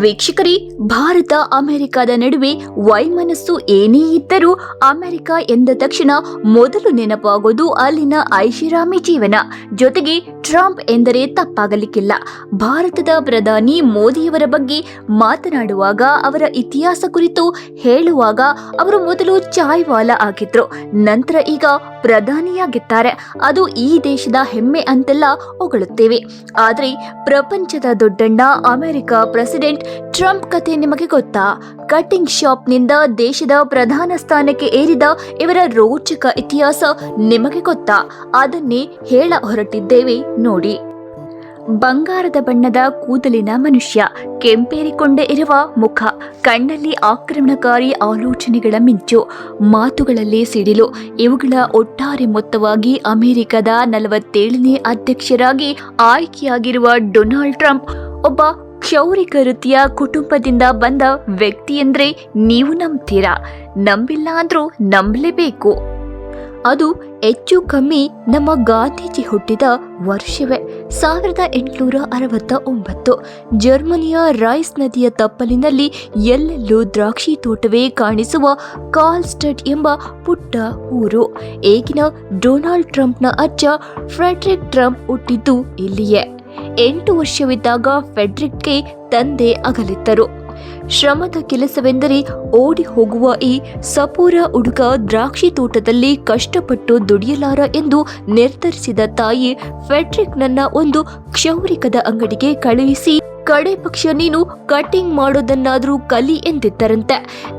ವೀಕ್ಷಕರೇ, ಭಾರತ, ಅಮೆರಿಕದ ನಡುವೆ ವೈಮನಸ್ಸು ಏನೇ ಇದ್ದರೂ ಅಮೆರಿಕ ಎಂದ ತಕ್ಷಣ ಮೊದಲು ನೆನಪಾಗೋದು ಅಲ್ಲಿನ ಐಷಾರಾಮಿ ಜೀವನ. ಜೊತೆಗೆ ಟ್ರಂಪ್ ಎಂದರೆ ತಪ್ಪಾಗಲಿಕ್ಕಿಲ್ಲ. ಭಾರತದ ಪ್ರಧಾನಿ ಮೋದಿಯವರ ಬಗ್ಗೆ ಮಾತನಾಡುವಾಗ ಅವರ ಇತಿಹಾಸ ಕುರಿತು ಹೇಳುವಾಗ ಅವರು ಮೊದಲು ಚಾಯ್ವಾಲ ಆಗಿದ್ರು. ನಂತರ ಈಗ ಪ್ರಧಾನಿಯಾಗಿದ್ದಾರೆ. ಅದು ಈ ದೇಶದ ಹೆಮ್ಮೆ ಅಂತೆಲ್ಲ ಹೊಗಳುತ್ತೇವೆ. ಆದರೆ ಪ್ರಪಂಚದ ದೊಡ್ಡಣ್ಣ ಅಮೆರಿಕ ಪ್ರೆಸಿಡೆಂಟ್ ಟ್ರಂಪ್ ಕತೆ ನಿಮಗೆ ಗೊತ್ತಾ? ಕಟಿಂಗ್ ಶಾಪ್ನಿಂದ ದೇಶದ ಪ್ರಧಾನ ಸ್ಥಾನಕ್ಕೆ ಏರಿದ ಇವರ ರೋಚಕ ಇತಿಹಾಸ ನಿಮಗೆ ಗೊತ್ತಾ? ಅದನ್ನೇ ಹೇಳ ಹೊರಟಿದ್ದೇವೆ ನೋಡಿ. ಬಂಗಾರದ ಬಣ್ಣದ ಕೂದಲಿನ ಮನುಷ್ಯ, ಕೆಂಪೇರಿಕೊಂಡೇ ಇರುವ ಮುಖ, ಕಣ್ಣಲ್ಲಿ ಆಕ್ರಮಣಕಾರಿ ಆಲೋಚನೆಗಳ ಮಿಂಚು, ಮಾತುಗಳಲ್ಲಿ ಸಿಡಿಲು, ಇವುಗಳ ಒಟ್ಟಾರೆ ಮೊತ್ತವಾಗಿ ಅಮೆರಿಕದ ನಲವತ್ತೇಳನೇ ಅಧ್ಯಕ್ಷರಾಗಿ ಆಯ್ಕೆಯಾಗಿರುವ ಡೊನಾಲ್ಡ್ ಟ್ರಂಪ್, ಒಬ್ಬ ಕ್ಷೌರಿಕ ವೃತ್ತಿಯ ಕುಟುಂಬದಿಂದ ಬಂದ ವ್ಯಕ್ತಿ ಅಂದ್ರೆ ನೀವು ನಂಬ್ತೀರಾ? ನಂಬಿಲ್ಲ ಅಂದ್ರೂ ನಂಬಲೇಬೇಕು. ಅದು ಹೆಚ್ಚು ಕಮ್ಮಿ ನಮ್ಮ ಗಾಂಧೀಜಿ ಹುಟ್ಟಿದ ವರ್ಷವೇ, ಸಾವಿರದ ಎಂಟುನೂರ ಅರವತ್ತ ಒಂಬತ್ತು ಜರ್ಮನಿಯ ರೈಸ್ ನದಿಯ ತಪ್ಪಲಿನಲ್ಲಿ ಎಲ್ಲೆಲ್ಲೂ ದ್ರಾಕ್ಷಿ ತೋಟವೇ ಕಾಣಿಸುವ ಕಾಲ್ಸ್ಟಡ್ ಎಂಬ ಪುಟ್ಟ ಊರು. ಈಗಿನ ಡೊನಾಲ್ಡ್ ಟ್ರಂಪ್ನ ಅಜ್ಜ ಫ್ರೆಡ್ರಿಕ್ ಟ್ರಂಪ್ ಹುಟ್ಟಿದ್ದು ಇಲ್ಲಿಯೇ. ಎಂಟು ವರ್ಷವಿದ್ದಾಗ ಫೆಡ್ರಿಕ್ಗೆ ತಂದೆ ಅಗಲಿದ್ದರು. ಶ್ರಮದ ಕೆಲಸವೆಂದರೆ ಓಡಿ ಹೋಗುವ ಈ ಸಪೂರ ಹುಡುಗ ದ್ರಾಕ್ಷಿ ತೋಟದಲ್ಲಿ ಕಷ್ಟಪಟ್ಟು ದುಡಿಯಲಾರ ಎಂದು ನಿರ್ಧರಿಸಿದ ತಾಯಿ ಫೆಡ್ರಿಕ್ನನ್ನ ಒಂದು ಕ್ಷೌರಿಕದ ಅಂಗಡಿಗೆ ಕಳುಹಿಸಿ ಕಡೆ ಪಕ್ಷ ನೀನು ಕಟಿಂಗ್ ಮಾಡೋದನ್ನಾದರೂ ಕಲಿ ಎಂದಿದ್ದರಂತೆ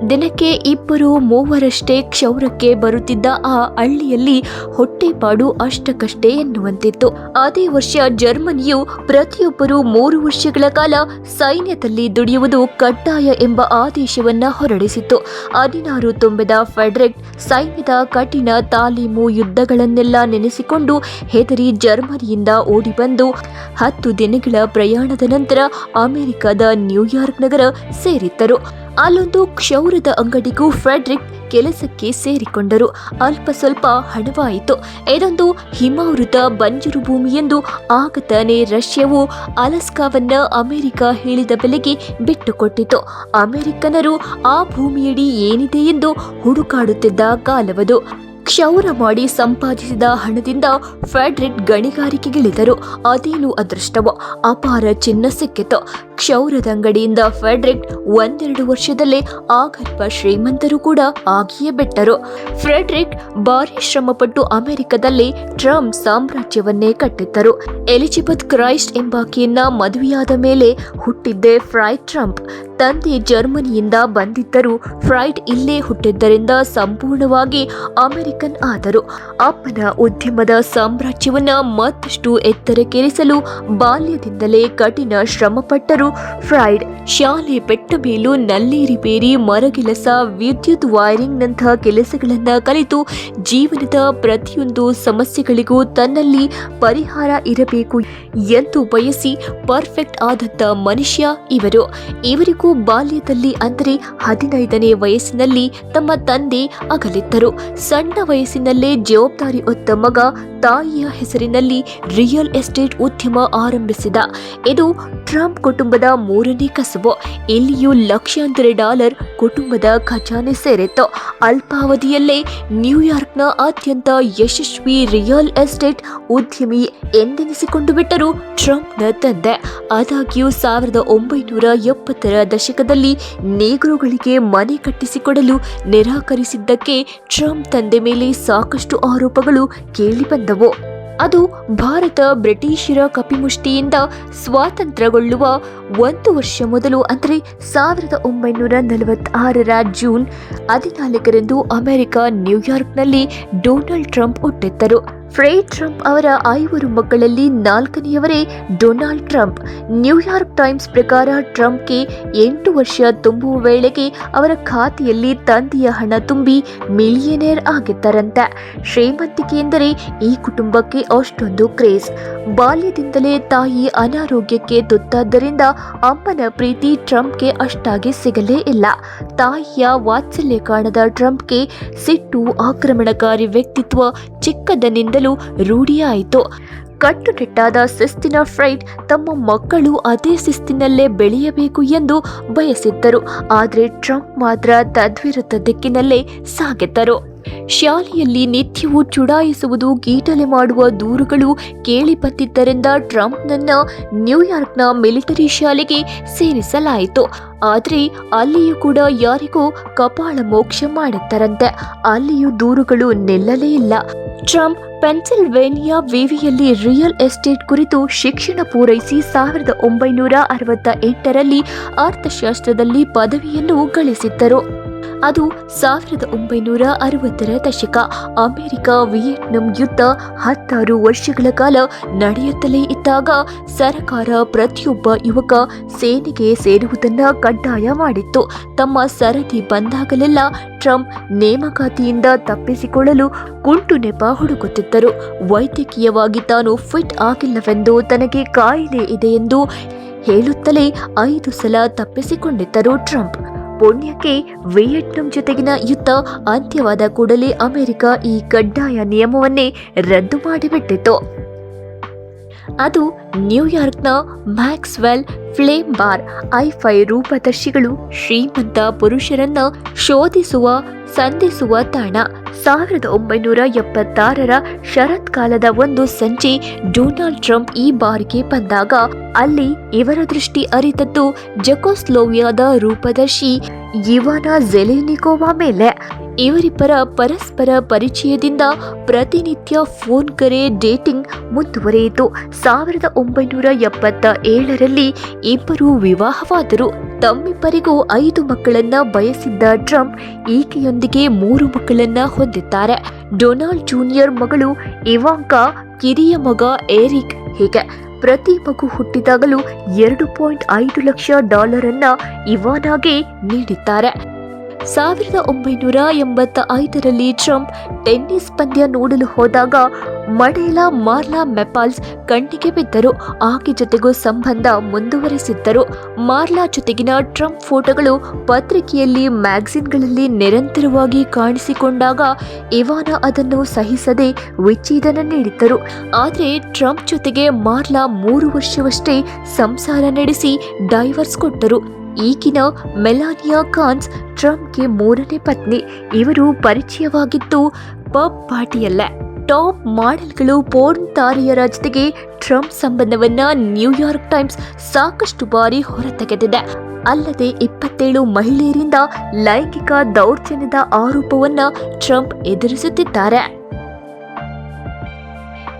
ದಿನಕ್ಕೆ ಇಬ್ಬರು ಮೂವರಷ್ಟೇ ಕ್ಷೌರಕ್ಕೆ ಬರುತ್ತಿದ್ದ ಆ ಹಳ್ಳಿಯಲ್ಲಿ ಹೊಟ್ಟೆಪಾಡು ಅಷ್ಟಕ್ಕಷ್ಟೇ ಎನ್ನುವಂತಿತ್ತು. ಅದೇ ವರ್ಷ ಜರ್ಮನಿಯು ಪ್ರತಿಯೊಬ್ಬರು ಮೂರು ವರ್ಷಗಳ ಕಾಲ ಸೈನ್ಯದಲ್ಲಿ ದುಡಿಯುವುದು ಕಡ್ಡಾಯ ಎಂಬ ಆದೇಶವನ್ನ ಹೊರಡಿಸಿತ್ತು. ಹದಿನಾರು ತುಂಬಿದ ಫೆಡ್ರಿಕ್ ಸೈನ್ಯದ ಕಠಿಣ ತಾಲೀಮು ಯುದ್ಧಗಳನ್ನೆಲ್ಲ ನೆನೆಸಿಕೊಂಡು ಹೆದರಿ ಜರ್ಮನಿಯಿಂದ ಓಡಿಬಂದು ಹತ್ತು ದಿನಗಳ ಪ್ರಯಾಣದ ನಂತರ ಅಮೆರಿಕದ ನ್ಯೂಯಾರ್ಕ್ ನಗರ ಸೇರಿದ್ದರು. ಅಲ್ಲೊಂದು ಕ್ಷೌರದ ಅಂಗಡಿಗೂ ಫ್ರೆಡ್ರಿಕ್ ಕೆಲಸಕ್ಕೆ ಸೇರಿಕೊಂಡರು. ಅಲ್ಪ ಸ್ವಲ್ಪ ಹಣವಾಯಿತು. ಇದೊಂದು ಹಿಮಾವೃತ ಬಂಜರು ಭೂಮಿ ಎಂದು ಆಗ ತಾನೇ ರಷ್ಯಾವು ಅಲಸ್ಕಾವನ್ನ ಅಮೆರಿಕ ಹೇಳಿದ ಬೆಲೆಗೆ ಬಿಟ್ಟುಕೊಟ್ಟಿತು. ಅಮೆರಿಕನರು ಆ ಭೂಮಿಯಡಿ ಏನಿದೆ ಎಂದು ಹುಡುಕಾಡುತ್ತಿದ್ದ ಕಾಲವದು. ಕ್ಷೌರ ಮಾಡಿ ಸಂಪಾದಿಸಿದ ಹಣದಿಂದ ಫೆಡ್ರಿಕ್ ಗಣಿಗಾರಿಕೆಗಿಳಿದರು. ಅದೇನು ಅದೃಷ್ಟವೋ. ಅಪಾರ ಚಿನ್ನ ಸಿಕ್ಕಿತು. ಕ್ಷೌರದ ಅಂಗಡಿಯಿಂದ ಫ್ರೆಡ್ರಿಕ್ ಒಂದೆರಡು ವರ್ಷದಲ್ಲೇ ಆಗಲ್ಪ ಶ್ರೀಮಂತರು ಕೂಡ ಆಗಿಯೇ ಬಿಟ್ಟರು. ಫ್ರೆಡ್ರಿಕ್ ಭಾರಿ ಶ್ರಮಪಟ್ಟು ಅಮೆರಿಕದಲ್ಲಿ ಟ್ರಂಪ್ ಸಾಮ್ರಾಜ್ಯವನ್ನೇ ಕಟ್ಟಿದ್ದರು. ಎಲಿಜಬೆತ್ ಕ್ರೈಸ್ಟ್ ಎಂಬಾಕೆಯನ್ನ ಮದುವೆಯಾದ ಮೇಲೆ ಹುಟ್ಟಿದ್ದೆ ಫ್ರೈಡ್ ಟ್ರಂಪ್. ತಂದೆ ಜರ್ಮನಿಯಿಂದ ಬಂದಿದ್ದರು ಫ್ರೈಡ್ ಇಲ್ಲೇ ಹುಟ್ಟಿದ್ದರಿಂದ ಸಂಪೂರ್ಣವಾಗಿ ಅಮೆರಿಕನ್ ಆದರು. ಅಪ್ಪನ ಉದ್ಯಮದ ಸಾಮ್ರಾಜ್ಯವನ್ನು ಮತ್ತಷ್ಟು ಎತ್ತರಕ್ಕೇರಿಸಲು ಬಾಲ್ಯದಿಂದಲೇ ಕಠಿಣ ಶ್ರಮಪಟ್ಟರು ಫ್ರೈಡ್ ಶಾಲೆ ಬೆಟ್ಟ ಮೇಲೂ ನಲ್ಲಿ ರಿಪೇರಿ ಮರಗೆಲಸ ವಿದ್ಯುತ್ ವೈರಿಂಗ್ನಂತಹ ಕೆಲಸಗಳನ್ನು ಕಲಿತು ಜೀವನದ ಪ್ರತಿಯೊಂದು ಸಮಸ್ಯೆಗಳಿಗೂ ತನ್ನಲ್ಲಿ ಪರಿಹಾರ ಇರಬೇಕು ಎಂದು ಬಯಸಿ ಪರ್ಫೆಕ್ಟ್ ಆದಂಥ ಮನುಷ್ಯ ಇವರು. ಇವರಿಗೂ ಬಾಲ್ಯದಲ್ಲಿ ಅಂದರೆ ಹದಿನೈದನೇ ವಯಸ್ಸಿನಲ್ಲಿ ತಮ್ಮ ತಂದೆ ಅಗಲಿದ್ದರು. ಸಣ್ಣ ವಯಸ್ಸಿನಲ್ಲೇ ಜವಾಬ್ದಾರಿ ಹೊತ್ತ ಮಗ ತಾಯಿಯ ಹೆಸರಿನಲ್ಲಿ ರಿಯಲ್ ಎಸ್ಟೇಟ್ ಉದ್ಯಮ ಆರಂಭಿಸಿದ. ಇದು ಟ್ರಂಪ್ ಕುಟುಂಬದ ಮೂರನೇ ಕಸುಬು. ಇಲ್ಲಿಯೂ ಲಕ್ಷಾಂತರ ಡಾಲರ್ ಕುಟುಂಬದ ಖಜಾನೆ ಸೇರಿತ್ತು. ಅಲ್ಪಾವಧಿಯಲ್ಲೇ ನ್ಯೂಯಾರ್ಕ್ನ ಅತ್ಯಂತ ಯಶಸ್ವಿ ರಿಯಲ್ ಎಸ್ಟೇಟ್ ಉದ್ಯಮಿ ಎಂದೆನಿಸಿಕೊಂಡು ಬಿಟ್ಟರು ಟ್ರಂಪ್ನ ತಂದೆ. ಆದಾಗ್ಯೂ ಸಾವಿರದ ಒಂಬೈನೂರ ಎಪ್ಪತ್ತರ ದಶಕದಲ್ಲಿ ನೇಗ್ರೋಗಳಿಗೆ ಮನೆ ಕಟ್ಟಿಸಿಕೊಡಲು ನಿರಾಕರಿಸಿದ್ದಕ್ಕೆ ಟ್ರಂಪ್ ತಂದೆ ಮೇಲೆ ಸಾಕಷ್ಟು ಆರೋಪಗಳು ಕೇಳಿಬಂದವು ಅದು ಭಾರತ ಬ್ರಿಟಿಷರ ಕಪಿಮುಷ್ಟಿಯಿಂದ ಸ್ವಾತಂತ್ರ್ಯಗೊಳ್ಳುವ ಒಂದು ವರ್ಷ ಮೊದಲು, ಅಂದರೆ ಸಾವಿರದ ಒಂಬೈನೂರ ನಲವತ್ತಾರರ ಜೂನ್ ಹದಿನಾಲ್ಕರಂದು ಅಮೆರಿಕ ನ್ಯೂಯಾರ್ಕ್ನಲ್ಲಿ ಡೊನಾಲ್ಡ್ ಟ್ರಂಪ್ ಹುಟ್ಟಿದ್ದರು. ಫ್ರೇಡ್ ಟ್ರಂಪ್ ಅವರ ಐವರು ಮಕ್ಕಳಲ್ಲಿ ನಾಲ್ಕನೆಯವರೇ Donald Trump. New York Times ಪ್ರಕಾರ ಟ್ರಂಪ್ಗೆ ಎಂಟು ವರ್ಷ ತುಂಬುವ ವೇಳೆಗೆ ಅವರ ಖಾತೆಯಲ್ಲಿ ತಂದೆಯ ಹಣ ತುಂಬಿ ಮಿಲಿಯನೇರ್ ಆಗಿದ್ದರಂತೆ. ಶ್ರೀಮಂತಿಕೆ ಎಂದರೆ ಈ ಕುಟುಂಬಕ್ಕೆ ಅಷ್ಟೊಂದು ಕ್ರೇಜ್. ಬಾಲ್ಯದಿಂದಲೇ ತಾಯಿ ಅನಾರೋಗ್ಯಕ್ಕೆ ತುತ್ತಾದ್ದರಿಂದ ಅಮ್ಮನ ಪ್ರೀತಿ ಟ್ರಂಪ್ಗೆ ಅಷ್ಟಾಗಿ ಸಿಗಲೇ ಇಲ್ಲ. ತಾಯಿಯ ವಾತ್ಸಲ್ಯ ಕಾಣದ ಟ್ರಂಪ್ಗೆ ಸಿಟ್ಟು ಆಕ್ರಮಣಕಾರಿ ವ್ಯಕ್ತಿತ್ವ ಚಿಕ್ಕದನಿಂದ ಮಾಡಲು ರೂಢಿಯಾಯಿತು. ಕಟ್ಟುನಿಟ್ಟಾದ ಶಿಸ್ತಿನ ಫ್ರೈಟ್ ತಮ್ಮ ಮಕ್ಕಳು ಅದೇ ಶಿಸ್ತಿನಲ್ಲೇ ಬೆಳೆಯಬೇಕು ಎಂದು ಬಯಸಿದ್ದರು. ಆದರೆ ಟ್ರಂಪ್ ಮಾತ್ರ ತದ್ವಿರುದ್ಧ ದಿಕ್ಕಿನಲ್ಲೇ ಸಾಗಿದ್ದರು. ಶಾಲೆಯಲ್ಲಿ ನಿತ್ಯವೂ ಚುಡಾಯಿಸುವುದು, ಗೀಟಲೆ ಮಾಡುವ ದೂರುಗಳು ಕೇಳಿಬಂದಿದ್ದರಿಂದ ಟ್ರಂಪ್ನನ್ನು ನ್ಯೂಯಾರ್ಕ್ನ ಮಿಲಿಟರಿ ಶಾಲೆಗೆ ಸೇರಿಸಲಾಯಿತು. ಆದರೆ ಅಲ್ಲಿಯೂ ಕೂಡ ಯಾರಿಗೂ ಕಪಾಳ ಮೋಕ್ಷ ಮಾಡುತ್ತಾರಂತೆ. ಅಲ್ಲಿಯೂ ದೂರುಗಳು ನಿಲ್ಲಲೇ ಇಲ್ಲ. ಟ್ರಂಪ್ ಪೆನ್ಸಿಲ್ವೇನಿಯಾ ವಿವಿಯಲ್ಲಿ ರಿಯಲ್ ಎಸ್ಟೇಟ್ ಕುರಿತು ಶಿಕ್ಷಣ ಪೂರೈಸಿ ಸಾವಿರದ ಒಂಬೈನೂರ ಅರವತ್ತ ಎಂಟರಲ್ಲಿ ಅರ್ಥಶಾಸ್ತ್ರದಲ್ಲಿ ಪದವಿಯನ್ನು ಗಳಿಸಿದ್ದರು. ಅದು ಸಾವಿರದ ಒಂಬೈನೂರ ಅರವತ್ತರ ದಶಕ. ಅಮೆರಿಕ, ವಿಯೆಟ್ನಾಂ ಯುದ್ಧ ಹತ್ತಾರು ವರ್ಷಗಳ ಕಾಲ ನಡೆಯುತ್ತಲೇ ಇದ್ದಾಗ ಸರ್ಕಾರ ಪ್ರತಿಯೊಬ್ಬ ಯುವಕ ಸೇನೆಗೆ ಸೇರುವುದನ್ನು ಕಡ್ಡಾಯ ಮಾಡಿತ್ತು. ತಮ್ಮ ಸರದಿ ಬಂದಾಗಲೆಲ್ಲ ಟ್ರಂಪ್ ನೇಮಕಾತಿಯಿಂದ ತಪ್ಪಿಸಿಕೊಳ್ಳಲು ಕುಂಟು ನೆಪ ಹುಡುಕುತ್ತಿದ್ದರು. ವೈದ್ಯಕೀಯವಾಗಿ ತಾನು ಫಿಟ್ ಆಗಿಲ್ಲವೆಂದು ತನಗೆ ಕಾಯಿಲೆ ಇದೆ ಎಂದು ಹೇಳುತ್ತಲೇ ಐದು ಸಲ ತಪ್ಪಿಸಿಕೊಂಡಿದ್ದರು ಟ್ರಂಪ್. ಪುಣ್ಯಕ್ಕೆ ವಿಯೆಟ್ನಾಂ ಜೊತೆಗಿನ ಯುದ್ಧ ಅಂತ್ಯವಾದ ಕೂಡಲೇ ಅಮೆರಿಕ ಈ ಕಡ್ಡಾಯ ನಿಯಮವನ್ನೇ ರದ್ದು ಮಾಡಿಬಿಟ್ಟಿತು. ಅದು ನ್ಯೂಯಾರ್ಕ್ನ ಮ್ಯಾಕ್ಸ್ವೆಲ್ ಫ್ಲೇಮ್ ಬಾರ್ ಐಫೈ ರೂಪದರ್ಶಿಗಳು ಶ್ರೀಮಂತ ಪುರುಷರನ್ನ ಶೋಧಿಸುವ, ಸಂಧಿಸುವ ತಾಣ. ಸಾವಿರದ ಒಂಬೈನೂರ ಎಪ್ಪತ್ತಾರರ ಶರತ್ಕಾಲದ ಒಂದು ಸಂಜೆ ಡೊನಾಲ್ಡ್ ಟ್ರಂಪ್ ಈ ಬಾರ್ಗೆ ಬಂದಾಗ ಅಲ್ಲಿ ಇವರ ದೃಷ್ಟಿ ಅರಿತದ್ದು ಜಕೋಸ್ಲೋವಿಯಾದ ರೂಪದರ್ಶಿ ಇವಾನ ಜೆಲೆನಿಕೋವಾ ಮೇಲೆ ಇವರಿಬ್ಬರ ಪರಸ್ಪರ ಪರಿಚಯದಿಂದ ಪ್ರತಿನಿತ್ಯ ಫೋನ್ ಕರೆ ಡೇಟಿಂಗ್ ಮುಂದುವರೆಯಿತು. ಸಾವಿರದ ಒಂಬೈನೂರ ಎಪ್ಪತ್ತ ಏಳರಲ್ಲಿ ಇಬ್ಬರು ವಿವಾಹವಾದರು. ತಮ್ಮಿಬ್ಬರಿಗೂ ಐದು ಮಕ್ಕಳನ್ನ ಬಯಸಿದ್ದ ಟ್ರಂಪ್ ಈಕೆಯೊಂದಿಗೆ ಮೂರು ಮಕ್ಕಳನ್ನ ಹೊಂದಿದ್ದಾರೆ. ಡೊನಾಲ್ಡ್ ಜೂನಿಯರ್ ಮಗಳು ಇವಾಂಕಾ, ಕಿರಿಯ ಮಗ ಏರಿಕ್ ಹೀಗೆ. ಪ್ರತಿ ಮಗು ಹುಟ್ಟಿದಾಗಲೂ ಎರಡು ಪಾಯಿಂಟ್ ಐದು ಲಕ್ಷ ಡಾಲರ್ ಅನ್ನ ಇವಾನಾಗೆ ನೀಡಿದ್ದಾರೆ. ಸಾವಿರದ ಒಂಬೈನೂರ ಎಂಬತ್ತ ಐದರಲ್ಲಿ ಟ್ರಂಪ್ ಟೆನ್ನಿಸ್ ಪಂದ್ಯ ನೋಡಲು ಹೋದಾಗ ಮಡೇಲಾ ಮಾರ್ಲಾ ಮೆಪಾಲ್ಸ್ ಕಣ್ಣಿಗೆ ಬಿದ್ದರು. ಆಕೆ ಜೊತೆಗೂ ಸಂಬಂಧ ಮುಂದುವರೆಸಿದ್ದರು. ಮಾರ್ಲಾ ಜೊತೆಗಿನ ಟ್ರಂಪ್ ಫೋಟೋಗಳು ಪತ್ರಿಕೆಯಲ್ಲಿ, ಮ್ಯಾಗಝಿನ್ಗಳಲ್ಲಿ ನಿರಂತರವಾಗಿ ಕಾಣಿಸಿಕೊಂಡಾಗ ಇವಾನ ಅದನ್ನು ಸಹಿಸದೆ ವಿಚ್ಛೇದನ ನೀಡಿದ್ದರು. ಆದರೆ ಟ್ರಂಪ್ ಜೊತೆಗೆ ಮಾರ್ಲಾ ಮೂರು ವರ್ಷವಷ್ಟೇ ಸಂಸಾರ ನಡೆಸಿ ಡೈವರ್ಸ್ ಕೊಟ್ಟರು. ಈಗಿನ ಮೆಲಾನಿಯಾ ಖಾನ್ಸ್ ಟ್ರಂಪ್ಗೆ ಮೂರನೇ ಪತ್ನಿ. ಇವರು ಪರಿಚಯವಾಗಿದ್ದು ಪಬ್ ಪಾರ್ಟಿಯಲ್ಲ. ಟಾಪ್ ಮಾಡೆಲ್ಗಳು ಪೋರ್ನ್ ತಾರೆಯರ ಜೊತೆಗೆ ಟ್ರಂಪ್ ಸಂಬಂಧವನ್ನ ನ್ಯೂಯಾರ್ಕ್ ಟೈಮ್ಸ್ ಸಾಕಷ್ಟು ಬಾರಿ ಹೊರತೆಗೆದಿದೆ. ಅಲ್ಲದೆ ಇಪ್ಪತ್ತೇಳು ಮಹಿಳೆಯರಿಂದ ಲೈಂಗಿಕ ದೌರ್ಜನ್ಯದ ಆರೋಪವನ್ನ ಟ್ರಂಪ್ ಎದುರಿಸುತ್ತಿದ್ದಾರೆ.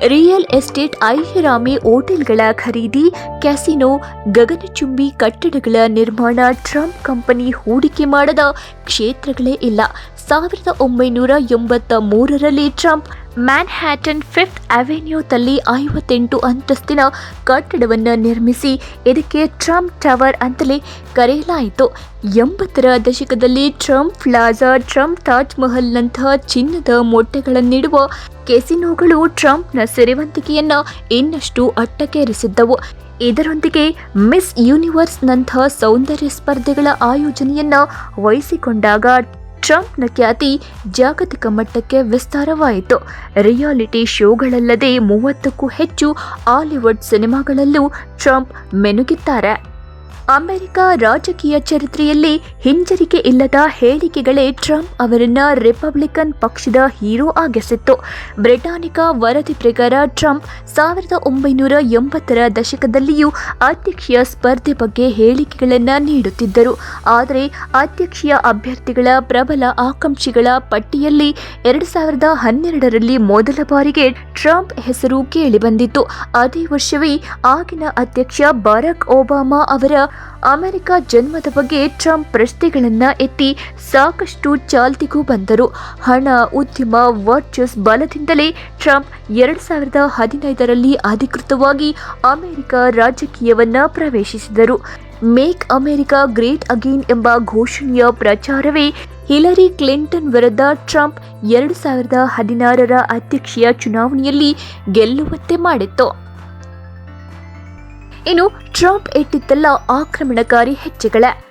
ರಿಯಲ್ ಎಸ್ಟೇಟ್ ಐಷಾರಾಮಿ ಹೋಟೆಲ್ಗಳ ಖರೀದಿ, ಕ್ಯಾಸಿನೋ, ಗಗನಚುಂಬಿ ಕಟ್ಟಡಗಳ ನಿರ್ಮಾಣ, ಟ್ರಂಪ್ ಕಂಪನಿ ಹೂಡಿಕೆ ಮಾಡದ ಕ್ಷೇತ್ರಗಳೇ ಇಲ್ಲ. ಸಾವಿರದ ಒಂಬೈನೂರ ಎಂಬತ್ತ ಮೂರರಲ್ಲಿ ಟ್ರಂಪ್ ಮ್ಯಾನ್ಹ್ಯಾಟನ್ ಫಿಫ್ತ್ ಅವೆನ್ಯೂದಲ್ಲಿ ಐವತ್ತೆಂಟು ಅಂತಸ್ತಿನ ಕಟ್ಟಡವನ್ನು ನಿರ್ಮಿಸಿ, ಇದಕ್ಕೆ ಟ್ರಂಪ್ ಟವರ್ ಅಂತಲೇ ಕರೆಯಲಾಯಿತು. ಎಂಬತ್ತರ ದಶಕದಲ್ಲಿ ಟ್ರಂಪ್ ಪ್ಲಾಜಾ, ಟ್ರಂಪ್ ತಾಜ್ ಮಹಲ್ನಂತಹ ಚಿನ್ನದ ಮೊಟ್ಟೆಗಳನ್ನಿಡುವ ಕೆಸಿನೋಗಳು ಟ್ರಂಪ್ನ ಸೆರೆವಂತಿಕೆಯನ್ನು ಇನ್ನಷ್ಟು ಅಟ್ಟಕ್ಕೇರಿಸಿದ್ದವು. ಇದರೊಂದಿಗೆ ಮಿಸ್ ಯೂನಿವರ್ಸ್ನಂಥ ಸೌಂದರ್ಯ ಸ್ಪರ್ಧೆಗಳ ಆಯೋಜನೆಯನ್ನು ವಹಿಸಿಕೊಂಡಾಗ ಟ್ರಂಪ್ನ ಖ್ಯಾತಿ ಜಾಗತಿಕ ಮಟ್ಟಕ್ಕೆ ವಿಸ್ತಾರವಾಯಿತು. ರಿಯಾಲಿಟಿ ಶೋಗಳಲ್ಲದೆ ಮೂವತ್ತಕ್ಕೂ ಹೆಚ್ಚು ಹಾಲಿವುಡ್ ಸಿನಿಮಾಗಳಲ್ಲೂ ಟ್ರಂಪ್ ಮೆನುಗಿದ್ದಾರೆ. ಅಮೆರಿಕ ರಾಜಕೀಯ ಚರಿತ್ರೆಯಲ್ಲಿ ಹಿಂಜರಿಕೆ ಇಲ್ಲದ ಹೇಳಿಕೆಗಳೇ ಟ್ರಂಪ್ ಅವರನ್ನ ರಿಪಬ್ಲಿಕನ್ ಪಕ್ಷದ ಹೀರೋ ಆಗಿಸಿತ್ತು. ಬ್ರಿಟಾನಿಕಾ ವರದಿ ಪ್ರಕಾರ ಟ್ರಂಪ್ ಸಾವಿರದ ಒಂಬೈನೂರ ಎಂಬತ್ತರ ದಶಕದಲ್ಲಿಯೂ ಅಧ್ಯಕ್ಷೀಯ ಸ್ಪರ್ಧೆ ಬಗ್ಗೆ ಹೇಳಿಕೆಗಳನ್ನು ನೀಡುತ್ತಿದ್ದರು. ಆದರೆ ಅಧ್ಯಕ್ಷೀಯ ಅಭ್ಯರ್ಥಿಗಳ ಪ್ರಬಲ ಆಕಾಂಕ್ಷಿಗಳ ಪಟ್ಟಿಯಲ್ಲಿ ಎರಡು ಸಾವಿರದ ಹನ್ನೆರಡರಲ್ಲಿ ಮೊದಲ ಬಾರಿಗೆ ಟ್ರಂಪ್ ಹೆಸರು ಕೇಳಿಬಂದಿತ್ತು. ಅದೇ ವರ್ಷವೇ ಆಗಿನ ಅಧ್ಯಕ್ಷ ಬರಾಕ್ ಒಬಾಮಾ ಅವರ ಅಮೆರಿಕ ಜನ್ಮದ ಬಗ್ಗೆ ಟ್ರಂಪ್ ಪ್ರಶ್ನೆಗಳನ್ನು ಎತ್ತಿ ಸಾಕಷ್ಟು ಚಾಲ್ತಿಗೂ ಬಂದರು. ಹಣ, ಉದ್ಯಮ, ವರ್ಚಸ್ ಬಲದಿಂದಲೇ ಟ್ರಂಪ್ ಎರಡು ಸಾವಿರದ ಹದಿನೈದರಲ್ಲಿ ಅಧಿಕೃತವಾಗಿ ಅಮೆರಿಕ ರಾಜಕೀಯವನ್ನು ಪ್ರವೇಶಿಸಿದರು. ಮೇಕ್ ಅಮೆರಿಕ ಗ್ರೇಟ್ ಅಗೇನ್ ಎಂಬ ಘೋಷಣೆಯ ಪ್ರಚಾರವೇ ಹಿಲರಿ ಕ್ಲಿಂಟನ್ ವಿರುದ್ಧ ಟ್ರಂಪ್ ಎರಡು ಸಾವಿರದ ಹದಿನಾರರ ಅಧ್ಯಕ್ಷೀಯ ಚುನಾವಣೆಯಲ್ಲಿ ಗೆಲ್ಲುವಂತೆ ಮಾಡಿತ್ತು. ಇನ್ನು ಟ್ರಂಪ್ ಇಟ್ಟಿದ್ದೆಲ್ಲ ಆಕ್ರಮಣಕಾರಿ ಹೆಜ್ಜೆಗಳೇ.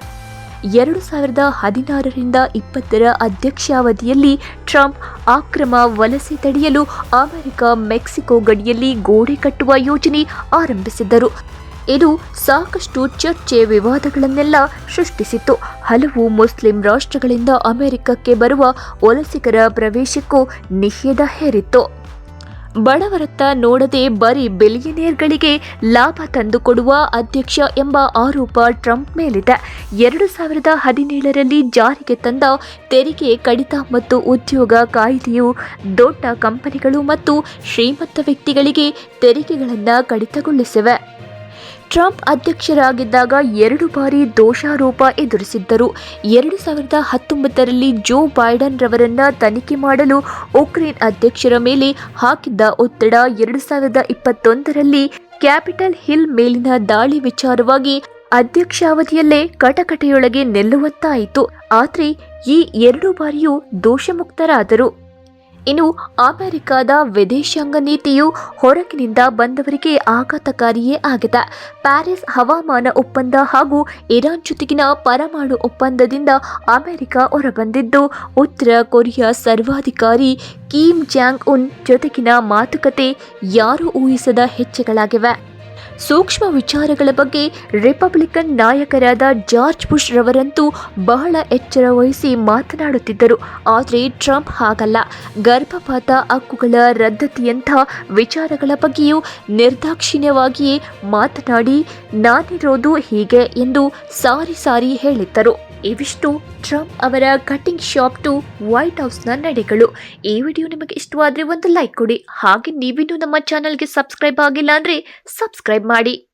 ಎರಡು ಸಾವಿರದ ಹದಿನಾರರಿಂದ ಇಪ್ಪತ್ತರ ಅಧ್ಯಕ್ಷಾವಧಿಯಲ್ಲಿ ಟ್ರಂಪ್ ಆಕ್ರಮ ವಲಸೆ ತಡೆಯಲು ಅಮೆರಿಕ ಮೆಕ್ಸಿಕೋ ಗಡಿಯಲ್ಲಿ ಗೋಡೆ ಕಟ್ಟುವ ಯೋಜನೆ ಆರಂಭಿಸಿದ್ದರು. ಇದು ಸಾಕಷ್ಟು ಚರ್ಚೆ ವಿವಾದಗಳನ್ನೆಲ್ಲ ಸೃಷ್ಟಿಸಿತ್ತು. ಹಲವು ಮುಸ್ಲಿಂ ರಾಷ್ಟ್ರಗಳಿಂದ ಅಮೆರಿಕಕ್ಕೆ ಬರುವ ವಲಸಿಗರ ಪ್ರವೇಶಕ್ಕೂ ನಿಷೇಧ ಹೇರಿತ್ತು. ಬಡವರತ್ತ ನೋಡದೆ ಬರೀ ಬಿಲಿಯನೇರ್ಗಳಿಗೆ ಲಾಭ ತಂದುಕೊಡುವ ಅಧ್ಯಕ್ಷ ಎಂಬ ಆರೋಪ ಟ್ರಂಪ್ ಮೇಲಿದೆ. ಎರಡು ಸಾವಿರದ ಹದಿನೇಳರಲ್ಲಿ ಜಾರಿಗೆ ತಂದ ತೆರಿಗೆ, ಕಡಿತ ಮತ್ತು ಉದ್ಯೋಗ ಕಾಯ್ದೆಯು ದೊಡ್ಡ ಕಂಪನಿಗಳು ಮತ್ತು ಶ್ರೀಮಂತ ವ್ಯಕ್ತಿಗಳಿಗೆ ತೆರಿಗೆಗಳನ್ನು ಕಡಿತಗೊಳಿಸಿವೆ. ಟ್ರಂಪ್ ಅಧ್ಯಕ್ಷರಾಗಿದ್ದಾಗ ಎರಡು ಬಾರಿ ದೋಷಾರೋಪ ಎದುರಿಸಿದ್ದರು. ಎರಡು ಸಾವಿರದ ಹತ್ತೊಂಬತ್ತರಲ್ಲಿ ಜೋ ಬೈಡನ್ ರವರನ್ನ ತನಿಖೆ ಮಾಡಲು ಉಕ್ರೇನ್ ಅಧ್ಯಕ್ಷರ ಮೇಲೆ ಹಾಕಿದ್ದ ಒತ್ತಡ ಎರಡು ಸಾವಿರದ ಇಪ್ಪತ್ತೊಂದರಲ್ಲಿ ಕ್ಯಾಪಿಟಲ್ ಹಿಲ್ ಮೇಲಿನ ದಾಳಿ ವಿಚಾರವಾಗಿ ಅಧ್ಯಕ್ಷಾವಧಿಯಲ್ಲೇ ಕಟಕಟೆಯೊಳಗೆ ನಿಲ್ಲುವಂತಾಯಿತು ಆದರೆ ಈ ಎರಡು ಬಾರಿಯೂ ದೋಷಮುಕ್ತರಾದರು. ಇನ್ನು ಅಮೆರಿಕದ ವಿದೇಶಾಂಗ ನೀತಿಯು ಹೊರಗಿನಿಂದ ಬಂದವರಿಗೆ ಆಘಾತಕಾರಿಯೇ ಆಗಿದೆ. ಪ್ಯಾರಿಸ್ ಹವಾಮಾನ ಒಪ್ಪಂದ ಹಾಗೂ ಇರಾನ್ ಜೊತೆಗಿನ ಪರಮಾಣು ಒಪ್ಪಂದದಿಂದ ಅಮೆರಿಕ ಹೊರಬಂದಿದ್ದು, ಉತ್ತರ ಕೊರಿಯಾ ಸರ್ವಾಧಿಕಾರಿ ಕಿಮ್ ಜಾಂಗ್ ಉನ್ ಜೊತೆಗಿನ ಮಾತುಕತೆ ಯಾರೂ ಊಹಿಸದ ಹೆಜ್ಜೆಗಳಾಗಿವೆ ಸೂಕ್ಷ್ಮ ವಿಚಾರಗಳ ಬಗ್ಗೆ ರಿಪಬ್ಲಿಕನ್ ನಾಯಕರಾದ ಜಾರ್ಜ್ ಬುಷ್ ರವರಂತೂ ಬಹಳ ಎಚ್ಚರ ವಹಿಸಿ ಮಾತನಾಡುತ್ತಿದ್ದರು. ಆದರೆ ಟ್ರಂಪ್ ಹಾಗಲ್ಲ. ಗರ್ಭಪಾತ ಹಕ್ಕುಗಳ ರದ್ದತಿಯಂಥ ವಿಚಾರಗಳ ಬಗ್ಗೆಯೂ ನಿರ್ದಾಕ್ಷಿಣ್ಯವಾಗಿಯೇ ಮಾತನಾಡಿ ನಾನಿರೋದು ಹೀಗೆ ಎಂದು ಸಾರಿ ಸಾರಿ ಹೇಳಿದ್ದರು. ಇವಿಷ್ಟು ಟ್ರಂಪ್ ಅವರ ಕಟಿಂಗ್ ಶಾಪ್ ಟು ವೈಟ್ ಹೌಸ್ನ ನಡೆಗಳು. ಈ ವಿಡಿಯೋ ನಿಮಗೆ ಇಷ್ಟವಾದರೆ ಒಂದು ಲೈಕ್ ಕೊಡಿ. ಹಾಗೆ ನೀವಿನ್ನೂ ನಮ್ಮ ಚಾನಲ್ಗೆ ಸಬ್ಸ್ಕ್ರೈಬ್ ಆಗಿಲ್ಲ ಅಂದರೆ ಸಬ್ಸ್ಕ್ರೈಬ್ ಮಾಡಿ.